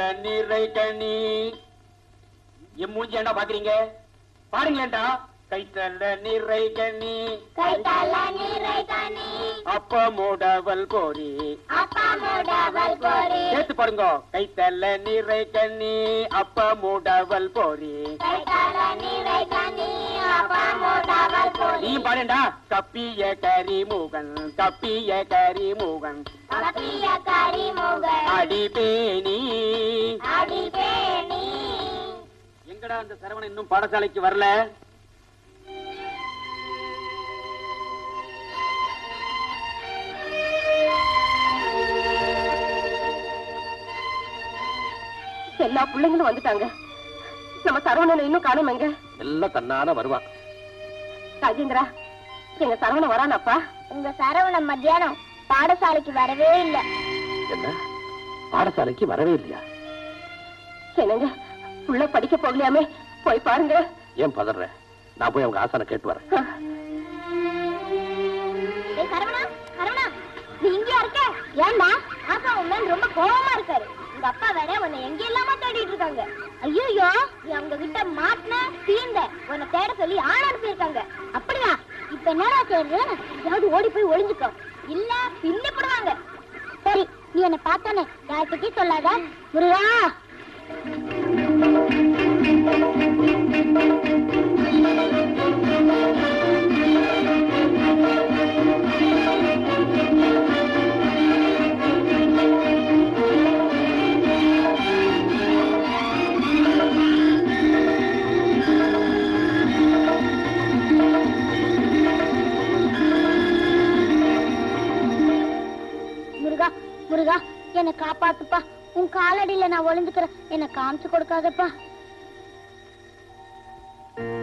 கைத்தல்ல நீரை கனி என் மூஞ்சி பாக்குறீங்க? பாருங்களேன்டா. கைத்தல்ல நீரை கனி. கைத்தல நீரை கனி. அப்ப மூடவல் கோரி. அப்பா மூடவல் கோரி. சேர்த்து பாருங்க கைத்தல்ல நீரை கனி அப்ப மூடவல் போரி கைத்தல நீரை கனி அப்பா மூடவல் கோரி. நீ பாருடா கப்பிய கரி மூகன் கப்பிய கரி மூகன் கப்பிய கரி முகல் அடிபேணி அடிபேணி எங்கடா அந்த சரவணன் இன்னும் பாடசாலைக்கு வரல? எல்லா பிள்ளைங்களும் வந்துட்டாங்க. நம்ம சரவணனை இன்னும் காணுமேங்க எல்லாம் தன்னால வருவான் ராஜேந்திரா எங்க சரவணன் வரானாப்பா? உங்க சரவணன் மத்தியானம் பாடசாலைக்கு வரவே இல்ல. என்ன? பாடசாலைக்கு வரவே இல்லையா? என்னங்க புள்ள படிக்க போகலையாமே? போய் பாருங்க. ஏன் பதற? நான் போய் அவங்க ஆசான கேட்டு வரேன். சரவணா சரவணா நீ இங்கயா இருக்க? ஏன்டா ஆசா மேல ரொம்ப கோவமா இருக்காரு. உங்க அப்பா வேற உன்னை எங்க இல்லாம தேடிட்டு இருக்காங்க? ஐயோ நீ அவங்க கிட்ட மாட்டின தீந்த உன்னை தேட சொல்லி ஆள் அனுப்பியிருக்காங்க. அப்படியா? இப்ப என்னடா செய்யுது ஏதாவது ஓடி போய் ஒளிஞ்சுக்கோ. இல்ல பின்னப்படுவாங்க சரி நீ என்ன பார்த்தானே யார்கிட்டயும் சொல்லாத. முருகா முருகா! முருகா என்னை காப்பாத்துப்பா. உன் காலடியில நான் ஒளிஞ்சுக்கிறேன். என்னை காமிச்சு கொடுக்காதப்பா.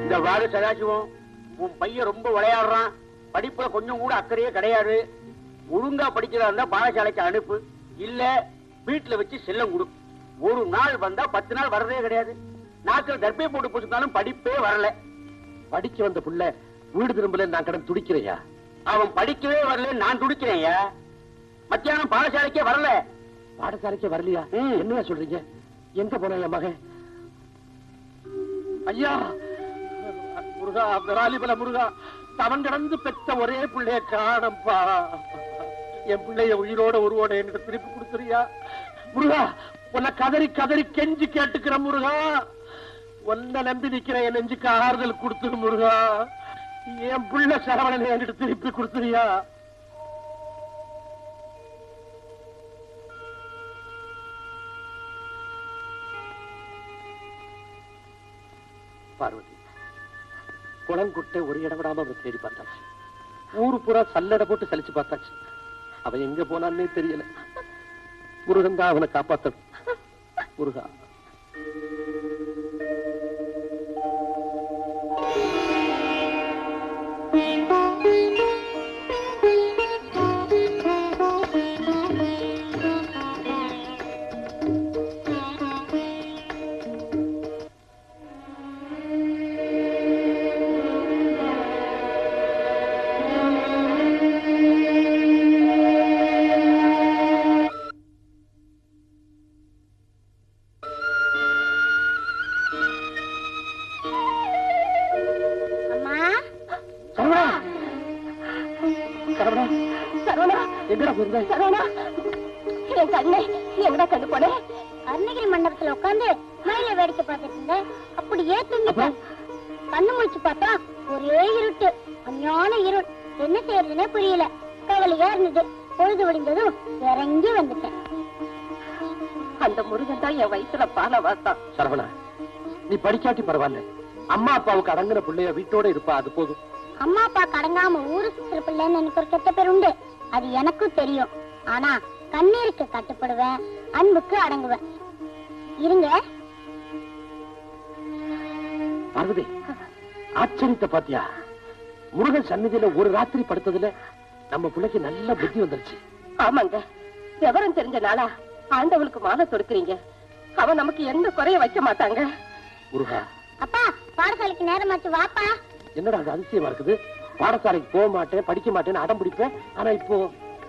இந்த வாரு சதாசிவம் உன் பையன் ரொம்ப விளையாடுறான். படிப்புல கொஞ்சம் கூட அக்கறையே கிடையாது. ஒழுங்கா படிக்கிறதா இருந்தா பாடசாலைக்கு அனுப்பு. இல்ல வீட்டுல வச்சு செல்லம் கொடு. ஒரு நாள் வந்தா பத்து நாள் வர்றதே கிடையாது. நாக்கில் தர்பை போட்டு போட்டுருந்தாலும் படிப்பே வரல. படிக்க வந்த புள்ள வீடு திரும்பல நான் கடன் துடிக்கிறையா அவன் படிக்கவே வரல நான் துடிக்கிறேன் மத்தியானம் பாடசாலைக்கே வரல. பாடசாலைக்கே வரலையா? என்ன சொல்றீங்க? எங்க போன என் மகன்? ஐயா முருகா விராலிபல முருகா தவன் கடந்து பெத்த ஒரே பிள்ளைய காணப்பா என் பிள்ளைய உயிரோட உருவோட என்கிட்ட திருப்பி கொடுத்துறியா? முருகா உன்னை கதறி கதறி கெஞ்சி கேட்டுக்கிற முருகா. உன்னை நம்பி நிக்கிற என் நெஞ்சுக்கு ஆறுதல் கொடுத்துரு முருகா. என் பிள்ளை சரவணனை என்கிட்ட திருப்பி கொடுத்துறியா? பார்வதி. குளங்குட்டை ஒரு இடம் விடாம அவன் தேடி பார்த்தாச்சு. ஊரு பூரா சல்லடை போட்டு சலிச்சு பார்த்தாச்சு. அவன் எங்க போனான்னே தெரியல. முருகன் தான் அவனை காப்பாத்தணும். முருகா. சரவணா சரவணா எங்கடா போயிருந்த சரவணா. என் கண்ணே எங்கடா கண்டு போனே? அருணகிரி மண்டபத்துல உட்கார்ந்து மயில வேடிக்கை பார்த்துட்டு இருந்தேன். அப்படியே தூங்கிட்டேன் கண்ணு முழிச்சு பார்த்தா ஒரே இருட்டு அஞ்ஞான இருள். என்ன செய்யறதுன்னே புரியல. கவலையா இருந்தது. பொழுது விடிந்ததும் இறங்கி வந்துட்டேன். அந்த முருகன் தான் என் வயிற்றுல பால வாத்தான் சரவணா நீ படிக்காட்டி பரவாயில்ல. அம்மா அப்பாவுக்கு அடங்குன பிள்ளைய வீட்டோட இருப்பா அது போதும். அம்மா அப்பா கடங்காம ஊரு சுத்துற பிள்ளைன்னு எனக்கு ஒரு கெட்ட பேர் உண்டு. அது எனக்கும் தெரியும். ஆனா கண்ணீருக்கு கட்டுப்படுவேன் அன்புக்கு அடங்குவேன். இருங்க. பார்வதி ஆச்சரியத்தை பாத்தியா? முருகன் சந்நிதியில ஒரு ராத்திரி படுத்ததுல நம்ம பிள்ளைக்கு நல்ல புத்தி வந்துருச்சு. ஆமாங்க. விவரம் தெரிஞ்ச நாளா ஆண்டவனுக்கு மாலை தொடுக்குறீங்க. அவன் நமக்கு எந்த குறைய வைக்க மாட்டாங்க. முருகா. அப்பா பாடசாலைக்கு நேரமாச்சு வாப்பா. என்னடா அது அதிசயமா இருக்குது? பாடசாலைக்கு போக மாட்டேன் படிக்க மாட்டேன்னு அடம் பிடிப்பேன் ஆனா இப்போ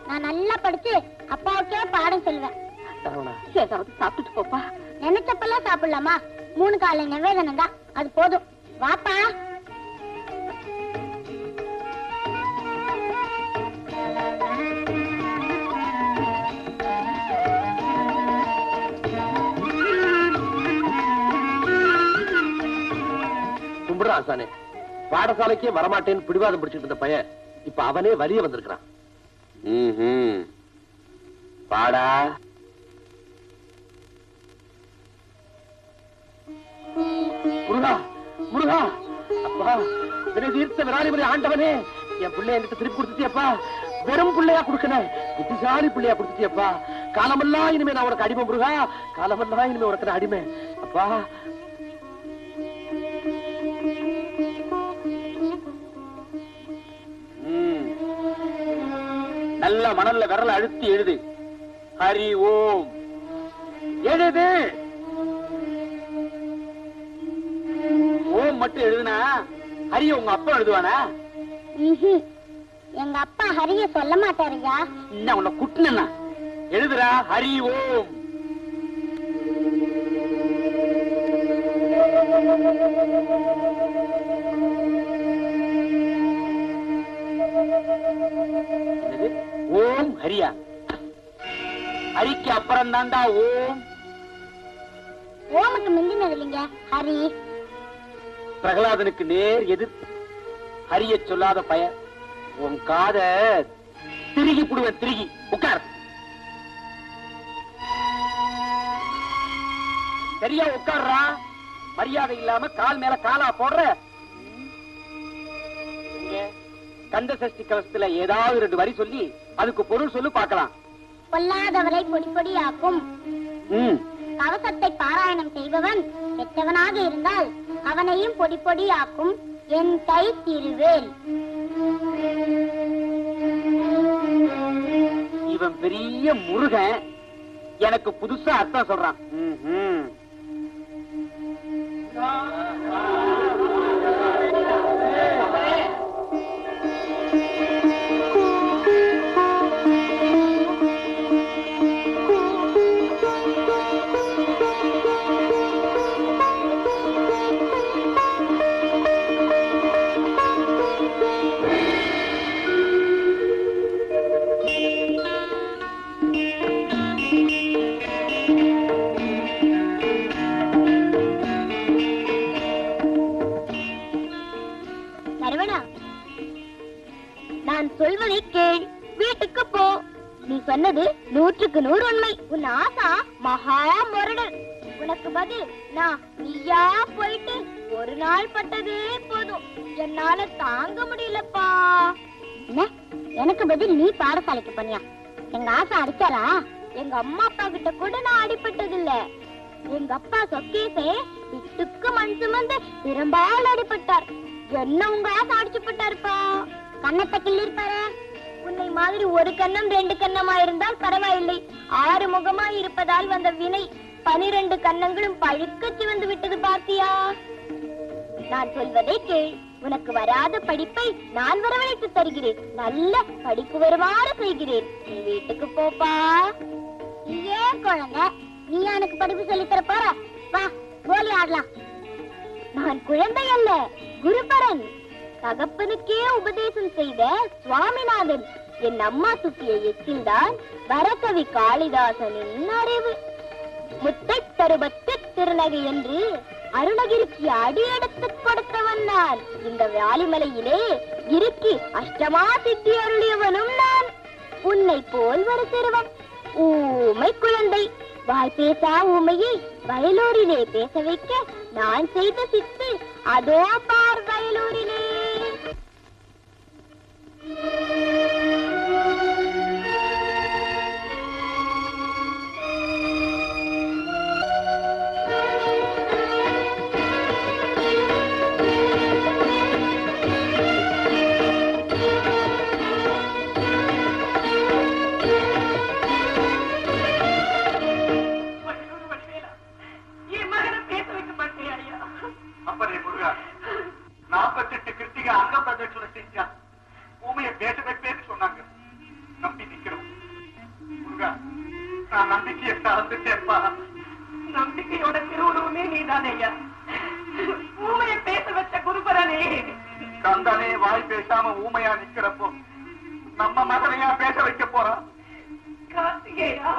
நான் நல்லா படிச்சு அப்பாவுக்கே பாடம் சொல்லுவேன் சரவணா ஏதாவது சாப்பிட்டுட்டு போப்பா. நினைச்சப்பெல்லாம் சாப்பிடலாமா? மூணு காலை நிவேதனம் தான் அது போதும். வாப்பா. கும்பிடுறா ஆசானே. பாடசாலைக்கே வரமாட்டேன்னு பிடிவாதம் பிடிச்சிட்டு இருந்த பையன் இப்ப அவனே வலிய வந்திருக்கிறான். பாடா முருகா முருகா. அப்பா வினை தீர்த்த விராலிபுரி ஆண்டவனே. என் பிள்ளை என்கிட்ட திருப்பி கொடுத்துட்டியப்பா. வெறும் பிள்ளையா கொடுக்கணும் புத்திசாலி பிள்ளையா கொடுத்துட்டியப்பா. காலமெல்லாம் இனிமே நான் உனக்கு அடிமை முருகா. காலமெல்லாம் இனிமே உனக்கு அடிமை. அப்பா நல்ல மணல்ல விரல அழுத்தி எழுது. ஹரி ஓம். எழுது. ஓம் மட்டும் எழுதுனா ஹரிய உங்க அப்பா எழுதுவானா. எங்க அப்பா ஹரிய சொல்ல மாட்டாருயா என்ன உன்னை குட்டுனா எழுதுடா ஹரி ஓம். ஓம் ஹரியா. ஹரிக்கு அப்புறம் தாண்டா ஓம். ஓமுக்கு மிந்தினது இல்லைங்க ஹரி. பிரகலாதனுக்கு நேர் எதிர். ஹரிய சொல்லாத பையன் உன் காத திருகி புடுவேன் திருகி. உட்கார். சரியா உட்கார்றா. மரியாதை இல்லாம கால் மேல காலா போடுற. கந்த சஷ்டி கவசத்துல ஏதாவது ரெண்டு வரி சொல்லி அதுக்கு பொருள் சொல்லு பார்க்கலாம். பொல்லாதவரை பொடி பொடியாக்கும். ம். கவசத்தை பாராயணம் செய்பவன் கெட்டவனாக இருந்தால் அவனையும் பொடி பொடியாக்கும். என் கை திருவேல். இவன் பெரிய முருகன். எனக்கு புதுசா அர்த்தம் சொல்றான். நான் சொல்வதை கேள். வீட்டுக்கு போ. நீ சொன்னது நூற்றுக்கு நூறு உண்மை. உன் ஆசா மகா முரடர் உனக்கு பதில் நான் நீயா போயிட்டு ஒரு நாள் பட்டதே போதும். என்னால தாங்க முடியலப்பா. என்ன? எனக்கு பதில் நீ பாடசாலைக்கு பண்ணியா எங்க ஆசா அடிச்சாரா? எங்க அம்மா அப்பா கிட்ட கூட நான் அடிபட்டது இல்ல எங்க அப்பா சொக்கேசே விட்டுக்கு மண் சுமந்து திரும்பால் அடிபட்டார். என்ன உங்க ஆசை அடிச்சு போட்டாருப்பா கண்ணத்தை கிள்ளிருப்பாரு உன்னை மாதிரி ஒரு கண்ணம் ரெண்டு கண்ணமா இருந்தால் பரவாயில்லை. ஆறு முகமா இருப்பதால் வந்த வினை பனிரெண்டு கண்ணங்களும் பழுக்க சிவந்து விட்டது பாத்தியா? நான் சொல்வதை கேள். உனக்கு வராத படிப்பை நான் வரவழைத்து தருகிறேன். நல்ல படிப்பு வருமாறு செய்கிறேன். நீ வீட்டுக்கு போப்பா. ஏன் குழந்தை. நீ எனக்கு படிப்பு சொல்லித் தர போற? வா கோலி ஆடலாம். நான் குழந்தை அல்ல குருபரன். தகப்பனுக்கே உபதேசம் செய்த சுவாமிநாதன். என் அம்மா சுத்திய எச்சில்தான் வரகவி காளிதாசனின் அறிவு. முத்தை தருபத்து திருநகை என்று அருணகிரிக்கு அடி எடுத்துக் கொடுத்தவன் நான் இந்த வாலிமலையிலே இருக்கி அஷ்டமா சித்தி அருளியவனும் நான். உன்னை போல் ஒரு சிறுவன் ஊமை குழந்தை. வாய் பேசா ஊமையை வயலூரிலே பேச வைக்க நான் செய்த சித்து. அதோ பார் வயலூரிலே. சார்ந்துட்டேன்ப்பா நம்பிக்கையோட திருவுருவமே நீதானே ஐயா. ஊமையை பேச வச்ச குருபரனே. கந்தனே வாய் பேசாம ஊமையா நிக்கிறப்போ நம்ம மகனையா பேச வைக்க போறான் கார்த்திகேயா.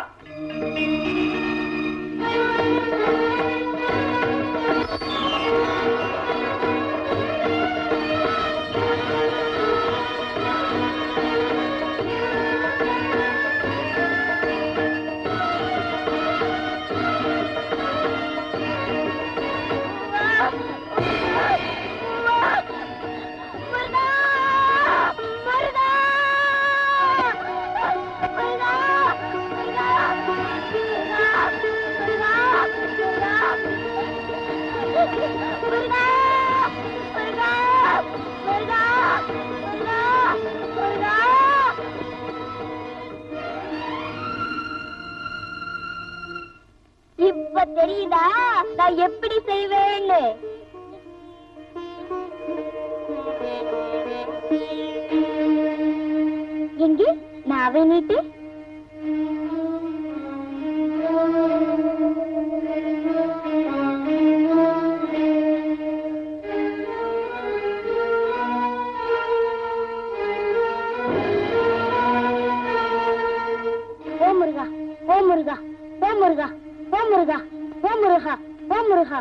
இப்ப தெரியுதா? நான் எப்படி செய்வேன்னு? எங்கே? நாவை நீட்டு Omurga, omurga, omurga.